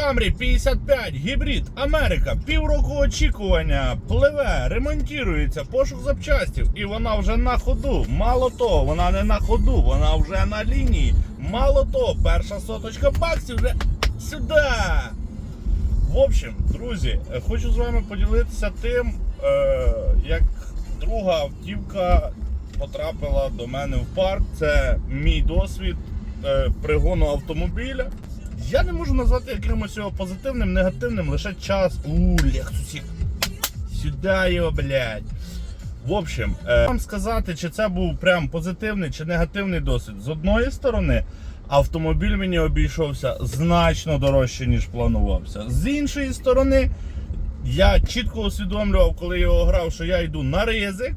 Camry 55, гібрид, Америка, півроку очікування, пливе, ремонтується, пошук запчастів, і вона вже на ходу. Мало того, вона не на ходу, вона вже на лінії. Мало того, перша соточка баксів вже сюди. В общем, друзі, е, хочу з вами поділитися тим, е, як друга автівка потрапила до мене в парк. Це мій досвід е, пригону автомобіля. Я не можу назвати якимось його позитивним, негативним, лише час. У, Лексусик. Сюди його, блядь. В общем, е, вам сказати, чи це був прям позитивний чи негативний досвід. З одної сторони, автомобіль мені обійшовся значно дорожче, ніж планувався. З іншої сторони, я чітко усвідомлював, коли його грав, що я йду на ризик.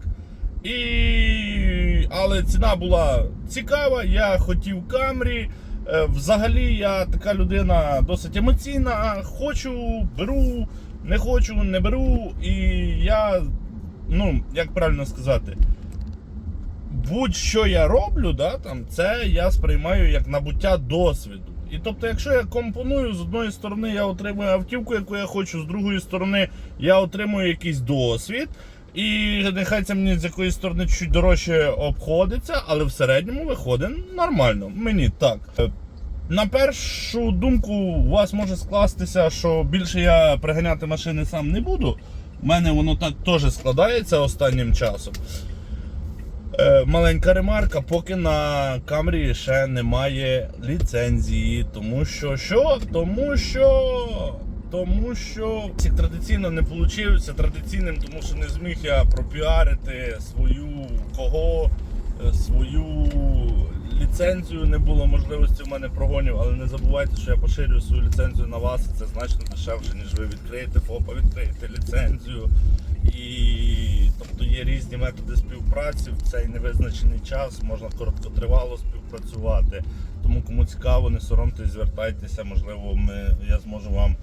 І... Але ціна була цікава, я хотів камрі. Е, Взагалі я така людина досить емоційна. Хочу, беру, не хочу, не беру. І я, ну, як правильно сказати, будь-що я роблю, да, там, це я сприймаю як набуття досвіду. І тобто, якщо я компоную, з одної сторони я отримую автівку, яку я хочу, з другої сторони я отримую якийсь досвід. І нехай це мені з якоїсь сторони чуть дорожче обходиться, але в середньому виходить нормально. Мені так. На першу думку, у вас може скластися, що більше я приганяти машини сам не буду. У мене воно так теж складається останнім часом. Е, маленька ремарка, поки на камері ще немає ліцензії. Тому що що? Тому що. Тому що традиційно не вийшло традиційним, тому що не зміг я пропіарити свою кого, е, свою ліцензію. Не було можливості в мене прогонів, але не забувайте, що я поширюю свою ліцензію на вас. Це значно дешевше, ніж ви відкриєте ФОПа, відкриєте ліцензію. І тобто є різні методи співпраці в цей невизначений час, можна короткотривало співпрацювати. Тому кому цікаво, не соромтесь, звертайтеся, можливо, ми, я зможу вам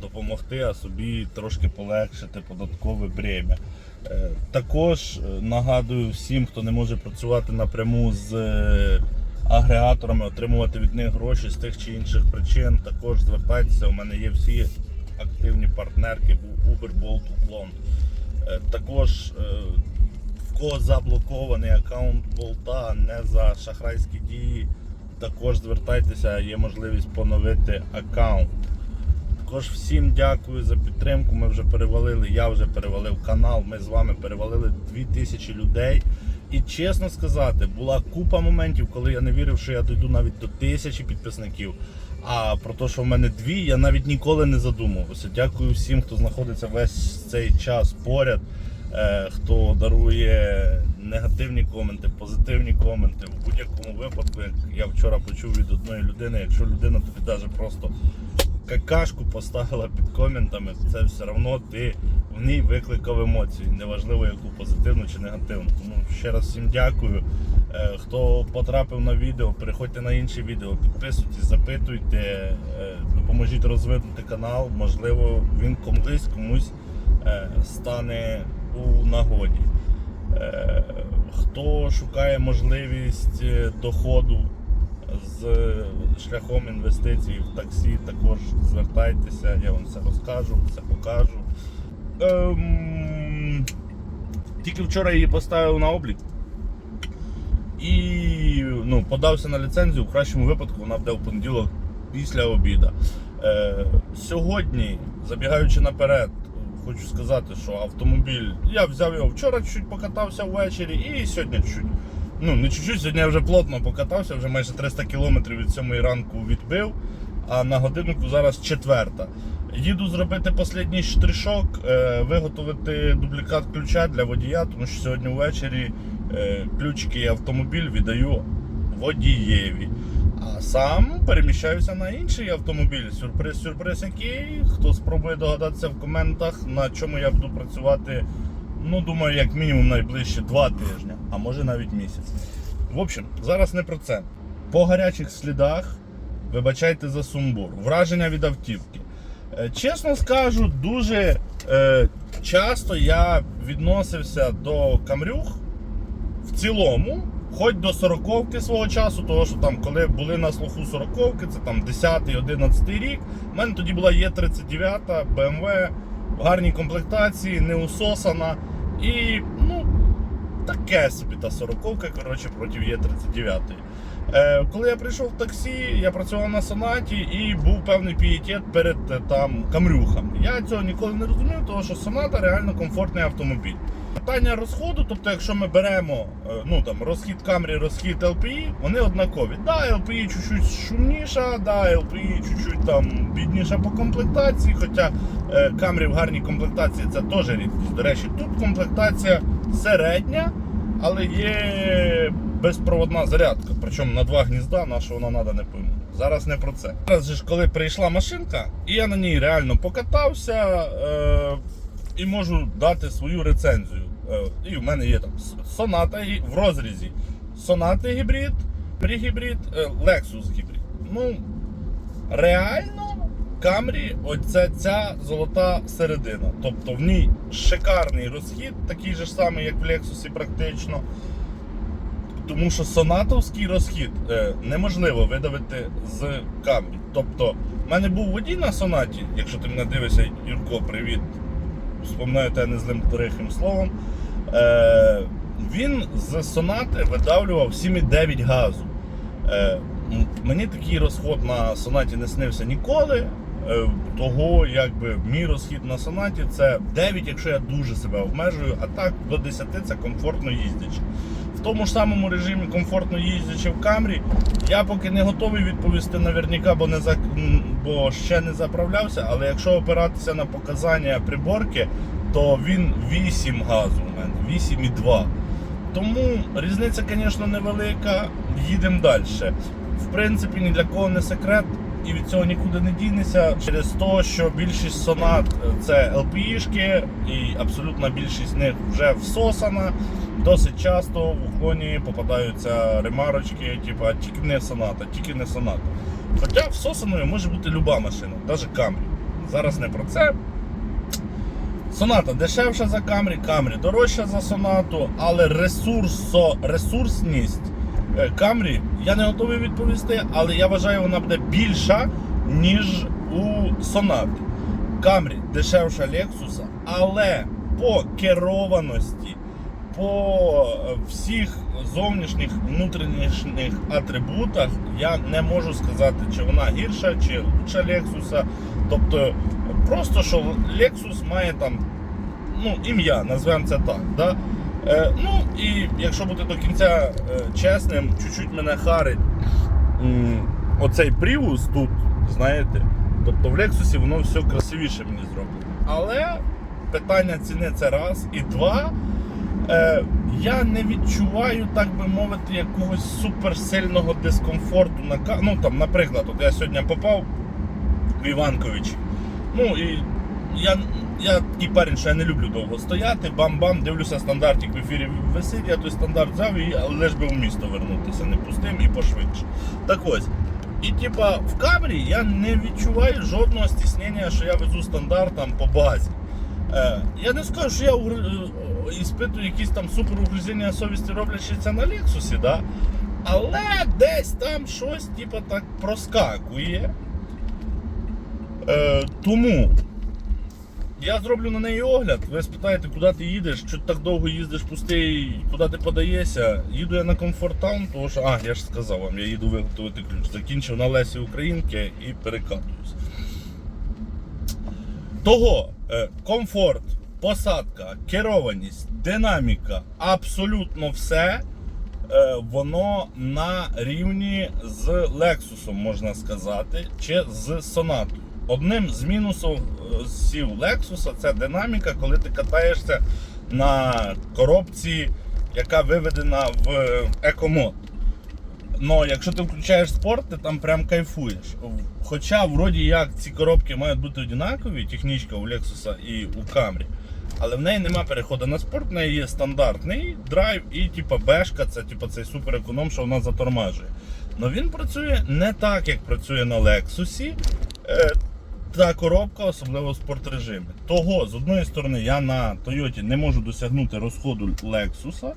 допомогти, а собі трошки полегшити податкове бремя. Е, Також е, нагадую всім, хто не може працювати напряму з е, агрегаторами, отримувати від них гроші з тих чи інших причин. Також звертайтеся. У мене є всі активні партнерки Uber, Bolt, Uklon. Е, Також е, в кого заблокований аккаунт болта не за шахрайські дії, також звертайтеся, є можливість поновити аккаунт. Також всім дякую за підтримку. Ми вже перевалили, я вже перевалив канал. Ми з вами перевалили 2000 людей. І чесно сказати, була купа моментів, коли я не вірив, що я дійду навіть до тисячі підписників. А про те, що в мене дві, я навіть ніколи не задумувався. Дякую всім, хто знаходиться весь цей час поряд, е, хто дарує негативні коменти, позитивні коменти. В будь-якому випадку, як я вчора почув від одної людини, якщо людина тобі навіть просто какашку поставила під коментами, це все одно ти в ній викликав емоції, неважливо яку позитивну чи негативну. Тому ще раз всім дякую. Е, Хто потрапив на відео, переходьте на інші відео, підписуйтесь, запитуйте, е, допоможіть розвинути канал. Можливо, він колись комусь е, стане у нагоді. Хто шукає можливість доходу з шляхом інвестицій в таксі, також звертайтеся, я вам все розкажу, все покажу. Ем, тільки вчора її поставив на облік і ну, подався на ліцензію. В кращому випадку вона буде в понеділок після обіду. Е, сьогодні, забігаючи наперед, хочу сказати, що автомобіль. Я взяв його вчора чуть покатався ввечері і сьогодні чуть. Ну, не чуть-чуть, сьогодні я вже плотно покатався, вже майже 300 км від 7 ранку відбив, а на годиннику зараз четверта. Їду зробити останній штришок, е, виготовити дублікат ключа для водія, тому що сьогодні ввечері е, ключики і автомобіль віддаю водієві. А сам переміщаюся на інший автомобіль. Сюрприз, сюрприз, який. Хто спробує догадатися в коментах, на чому я буду працювати. Ну, думаю, як мінімум найближче два тижні, а може навіть місяць. В общем, зараз не про це. По гарячих слідах, вибачайте за сумбур, враження від автівки. Е, Чесно скажу, дуже е, часто я відносився до камрюх в цілому Хоч до 40-ки свого часу, тому що там, коли були на слуху 40-ки, це там 10-11 рік. У мене тоді була Є39, BMW, в гарній комплектації, не усосана. І ну, таке собі та 40-ка, коротше, проти Є39. Е, коли я прийшов в таксі, я працював на сонаті і був певний пієтет перед е, там камрюхами. Я цього ніколи не розумів, тому що соната реально комфортний автомобіль. Питання розходу, тобто, якщо ми беремо е, ну там розхід Camry, розхід LPI, вони однакові. Да, LPI чуть-чуть шумніша, да, LPI чуть-чуть там бідніша по комплектації, хоча Camry в гарній комплектації це теж рідкість. До речі, тут комплектація середня, але є безпроводна зарядка. Причому на два гнізда, на що вона треба, не пойму. Зараз не про це. Зараз же ж, коли прийшла машинка, і я на ній реально покатався е, і можу дати свою рецензію. Е, і в мене є там соната в розрізі. Сонати гібрид, пригібрид, е, Lexus гібрид. Ну, реально, Camry, оце ця золота середина. Тобто в ній шикарний розхід, такий же самий, як в Lexus практично. Тому що сонатовський розхід е, неможливо видавити з Camry. Тобто, в мене був водій на сонаті, якщо ти мене дивишся, Юрко, привіт. Вспоминаю те незлим дорогим словом. Е, він з сонати видавлював 7,9 газу. Е, мені такий розход на сонаті не снився ніколи. Е, того, якби мій розхід на сонаті це 9, якщо я дуже себе обмежую, а так до 10 це комфортно їздячи. В тому ж самому режимі комфортно їздячи в камрі, я поки не готовий відповісти наверняка, бо не за бо ще не заправлявся. Але якщо опиратися на показання приборки, то він 8 газу у мене, 8,2. Тому різниця, звісно, невелика. Їдемо далі. В принципі, ні для кого не секрет, і від цього нікуди не дінеться. Через те, що більшість сонат це LPI-шки, і абсолютна більшість з них вже всосана. Досить часто в уклоні попадаються ремарочки, типу, тільки не соната, тільки не соната. Хоча всосаною може бути люба машина, навіть Camry. Зараз не про це. Соната дешевша за Камрі, Камрі дорожча за сонату, але ресурсо, ресурсність е, Камрі я не готовий відповісти, але я вважаю, вона буде більша, ніж у сонати. Камрі дешевша Лексуса, але по керованості, по е, всіх зовнішніх внутрішніх атрибутах я не можу сказати, чи вона гірша, чи лучша Лексуса. Тобто, просто що Lexus має там ну, ім'я, назвемо це так. Да? Е, ну і якщо бути до кінця е, чесним, чуть-чуть мене харить оцей Prius тут, знаєте. Тобто в Lexus воно все красивіше мені зроблено. Але питання ціни це раз. І два. Е, я не відчуваю, так би мовити, якогось суперсильного дискомфорту на Ну там, наприклад, от я сьогодні попав в Іванковичі. Ну і я, я такий парень, що я не люблю довго стояти, бам-бам, дивлюся стандартик в ефірі висить, я той стандарт взяв і лиш би в місто вернутися не пустим і пошвидше. Так ось. І типа в камері я не відчуваю жодного стіснення, що я везу стандарт там по базі. Е, я не скажу, що я угр- е, іспитую якісь там супер угризіння совісті, роблячи це на Лексусі, да? але десь там щось типа так проскакує. Е, тому я зроблю на неї огляд. Ви спитаєте, куди ти їдеш, що ти так довго їздиш пустий, куди ти подаєшся. Їду я на Town, тому що, а, я ж сказав вам, я їду виготовити ключ. Закінчив на Лесі Українки і перекатуюсь. Того е, комфорт, посадка, керованість, динаміка, абсолютно все. е, Воно на рівні з Lexus, можна сказати, чи з Сонатою. Одним з мінусів е, сів Lexus це динаміка, коли ти катаєшся на коробці, яка виведена в екомод. Но якщо ти включаєш спорт, ти там прям кайфуєш. Хоча, вроді як, ці коробки мають бути однакові, технічка у Lexus і у Camry. Але в неї нема переходу на спорт, в неї є стандартний драйв і типа бешка, це типа цей супереконом, що вона затормажує. Но він працює не так, як працює на Lexus. Та коробка, особливо в спортрежимі. Того, з одної сторони, я на Toyota не можу досягнути розходу Lexus,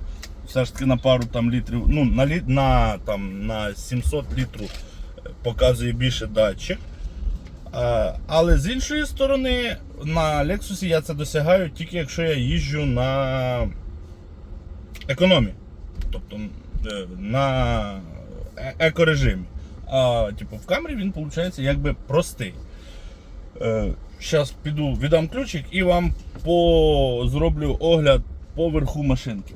все ж таки на пару там літрів, ну на на, там, на 700 літрів е, показує більше датчик. Е, Але з іншої сторони, на Lexus я це досягаю тільки якщо я їжджу на економії. Тобто е, на е- екорежимі. А типу, в камері він виходить якби простий. Зараз піду, віддам ключик і вам по... зроблю огляд поверху машинки.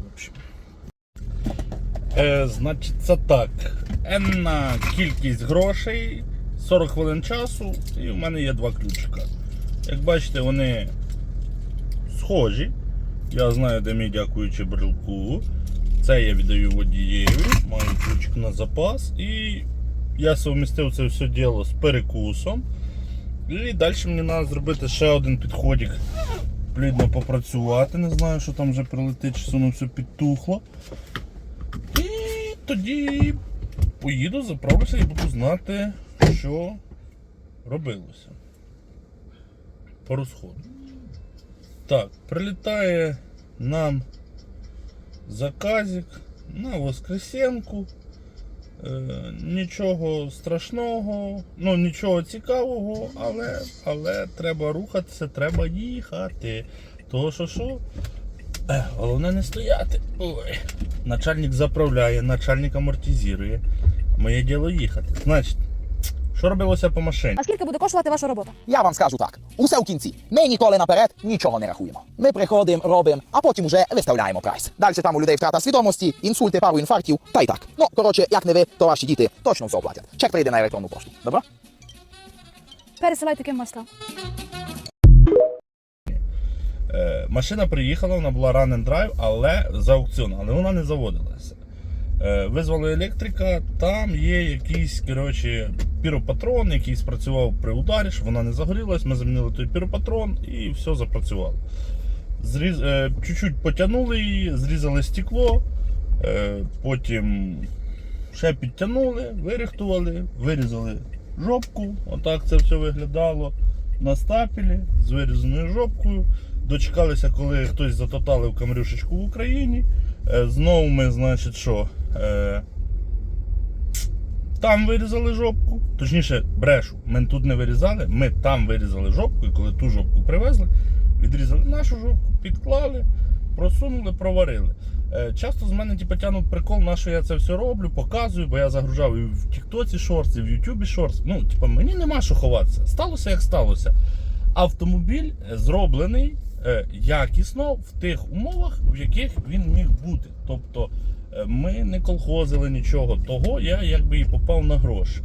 Е, значить, це так. Енна кількість грошей, 40 хвилин часу, і в мене є два ключика. Як бачите, вони схожі. Я знаю, де мій дякуючи брелку. Це я віддаю водієві, маю ключик на запас. І я совмістив це все діло з перекусом. І далі мені треба зробити ще один підходик. Плідно попрацювати. Не знаю, що там вже прилетить, чи воно все підтухло. І тоді поїду, заправлюся і буду знати, що робилося. По розходу. Так, прилітає нам заказик на Воскресенку. Е, нічого страшного, ну нічого цікавого, але, але треба рухатися, треба їхати. Того що що? Головне не стояти. Ой. Начальник заправляє, начальник амортизує. Моє діло їхати. Значить, що робилося по машині? А скільки буде коштувати ваша робота? Я вам скажу так: усе в кінці. Ми ніколи наперед нічого не рахуємо. Ми приходимо, робимо, а потім уже виставляємо прайс. Далі там у людей втрата свідомості, інсульти, пару інфарктів, та й так. Ну коротше, як не ви, то ваші діти точно все оплатять. Чек прийде на електронну пошту. Добро? Пересилайте ким вас. Е, машина приїхала, вона була run and drive, але за аукціон, але вона не заводилася. Е, визвали електрика, там є якийсь коротше, піропатрон, який спрацював при ударі, щоб вона не загорілась. Ми замінили той піропатрон і все запрацювало. Зріз, е, чуть-чуть потягнули її, зрізали стекло, е, потім ще підтягнули, вирихтували, вирізали жопку. Отак це все виглядало на стапелі з вирізаною жопкою. Дочекалися, коли хтось затоталив камрюшечку в Україні. Знову ми, значить, що. Е, там вирізали жопку. Точніше, брешу. Ми тут не вирізали, ми там вирізали жопку, і коли ту жопку привезли, відрізали нашу жопку, підклали, просунули, проварили. Е, Часто з мене типу, тянуть прикол, на що я це все роблю, показую, бо я загружав і в Тіктоці шорти, і в Ютубі шорти. Ну, типу, мені нема що ховатися. Сталося як сталося. Автомобіль е, зроблений якісно в тих умовах, в яких він міг бути. Тобто е, ми не колхозили нічого, того я якби і попав на гроші.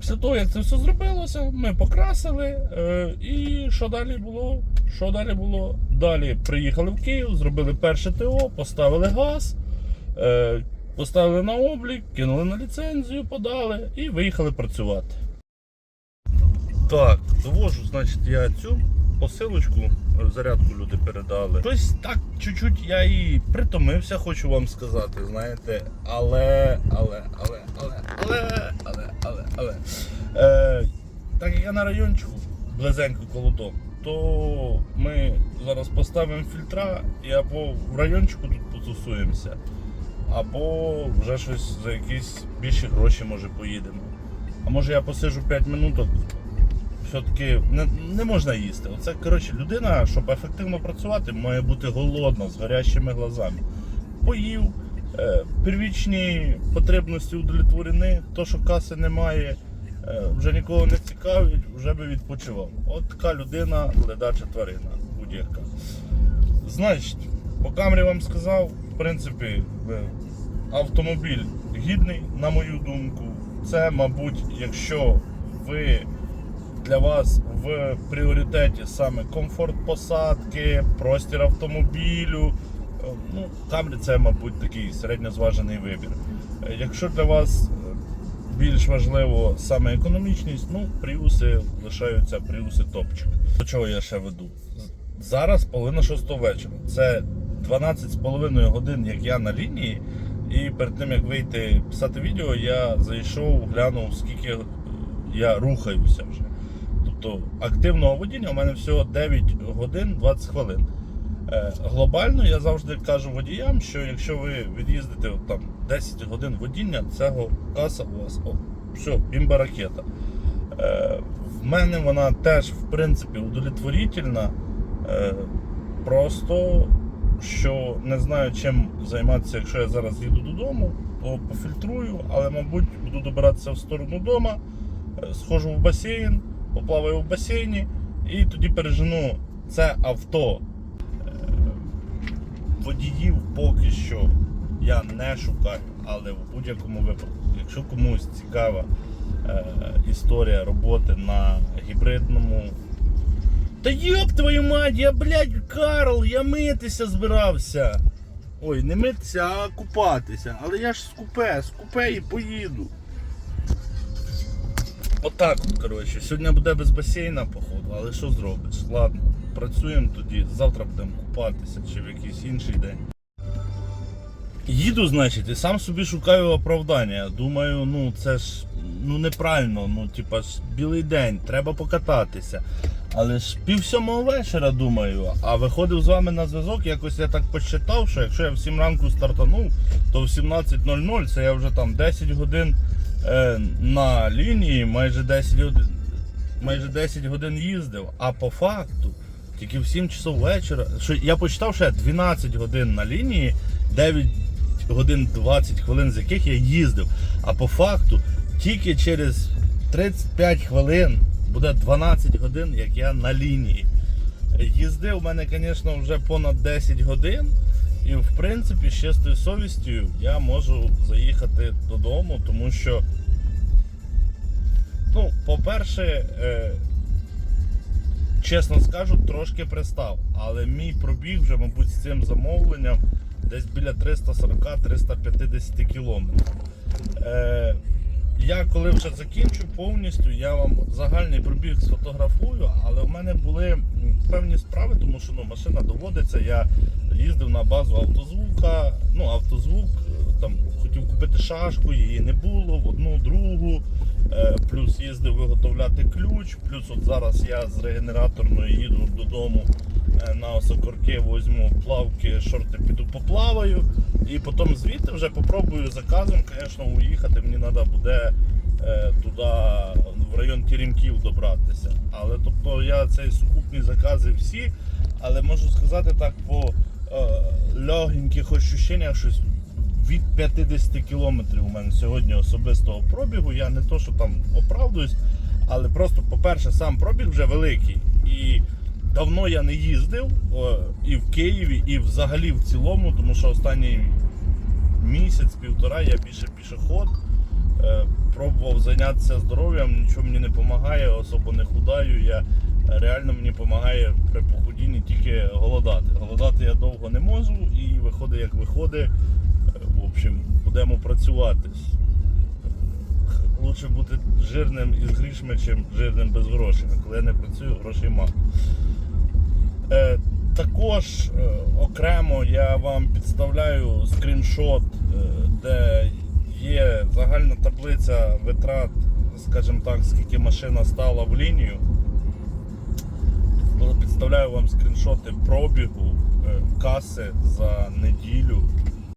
Після того, як це все зробилося, ми покрасили. Е, і що далі було? Що далі було? Далі приїхали в Київ, зробили перше ТО, поставили газ, е, поставили на облік, кинули на ліцензію, подали і виїхали працювати. Так, довожу, значить, я цю посилочку, зарядку люди передали. Щось так чуть-чуть я і притомився, хочу вам сказати, знаєте. Але, але, але, але, але, але, але, але. Е, так як я на райончику, близенько коло дому, то ми зараз поставимо фільтра і або в райончику тут потусуємося, або вже щось за якісь більші гроші може поїдемо. А може я посижу 5 минуток, все-таки не, не можна їсти. Оце коротше людина, щоб ефективно працювати, має бути голодна, з горящими глазами. Поїв, е, первічні потребності удовлетворені, то, що каси немає, е, вже нікого не цікавить, вже би відпочивав. От така людина, ледача тварина, будь-яка. Значить, по камері вам сказав, в принципі, е, автомобіль гідний, на мою думку. Це, мабуть, якщо ви для вас в пріоритеті саме комфорт посадки, простір автомобілю. е, Ну, Камрі це, мабуть, такий середньозважений вибір. Е, Якщо для вас е, більш важливо саме економічність, ну, пріуси лишаються пріуси топчик. До чого я ще веду? Зараз половина шостого вечора. Це 12,5 годин, як я на лінії. І перед тим як вийти писати відео, я зайшов, глянув, скільки я рухаюся вже. Тобто активного водіння у мене всього 9 годин 20 хвилин. Е, Глобально я завжди кажу водіям, що якщо ви від'їздите там 10 годин водіння, цього каса у вас о, все, бімба ракета. Е, В мене вона теж в принципі удовлетворительна. Е, Просто що не знаю чим займатися, якщо я зараз їду додому, то пофільтрую, але мабуть буду добиратися в сторону дома, схожу в басейн, поплаваю в басейні і тоді пережену це авто. Е, Водіїв поки що я не шукаю, але в будь-якому випадку, якщо комусь цікава е, історія роботи на гібридному. Та йоп твою мать, я, блядь, Карл, я митися збирався. Ой, не митися, а купатися. Але я ж з купе, з купе і поїду. Отак от, коротше. Сьогодні буде без басейна, походу, але що зробиш? Ладно, працюємо тоді, завтра будемо купатися чи в якийсь інший день. Їду, значить, і сам собі шукаю оправдання. Думаю, ну це ж ну неправильно, ну типа ж білий день, треба покататися. Але ж пів сьомого вечора думаю, а виходив з вами на зв'язок, якось я так посчитав, що якщо я в 7 ранку стартанув, то в 17.00 це я вже там 10 годин на лінії, майже 10 годин, майже 10 годин їздив. А по факту, тільки в 7 часов вечора, що я почитав, я 12 годин на лінії, 9 годин 20 хвилин, з яких я їздив. А по факту, тільки через 35 хвилин буде 12 годин, як я на лінії. Їздив у мене, звісно, вже понад 10 годин. І в принципі, з чистою совістю я можу заїхати додому, тому що, ну, по-перше, е, чесно скажу, трошки пристав. Але мій пробіг вже, мабуть, з цим замовленням десь біля 340-350 кілометрів. Е, я коли вже закінчу повністю, я вам загальний пробіг сфотографую, але в мене були певні справи, тому що ну, машина доводиться. Я їздив на базу автозвука, ну автозвук, е, там хотів купити шашку, її не було, в одну, другу. Е, плюс їздив виготовляти ключ, плюс от зараз я з регенераторної їду додому на осокорки, візьму плавки, шорти піду поплаваю. І потім звідти вже попробую заказом, звісно, уїхати. Мені треба буде е, туди, в район Теремків добратися. Але тобто я цей сукупні закази всі, але можу сказати так по е, легеньких ощущеннях, щось від 50 кілометрів у мене сьогодні особистого пробігу. Я не то, що там оправдуюсь, але просто, по-перше, сам пробіг вже великий. І давно я не їздив і в Києві, і взагалі в цілому, тому що останній місяць-півтора я більше пішоход. Е, пробував зайнятися здоров'ям, нічого мені не допомагає, особо не худаю. Я реально мені допомагає при похудінні тільки голодати. Голодати я довго не можу і виходить як виходить. Е, В общем, будемо працювати. Лучше бути жирним із грішми, чим жирним без грошей. Коли я не працюю, грошей мало. Е, також е, окремо я вам підставляю скріншот, е, де є загальна таблиця витрат, скажімо так, скільки машина стала в лінію. Підставляю вам скріншоти пробігу каси за неділю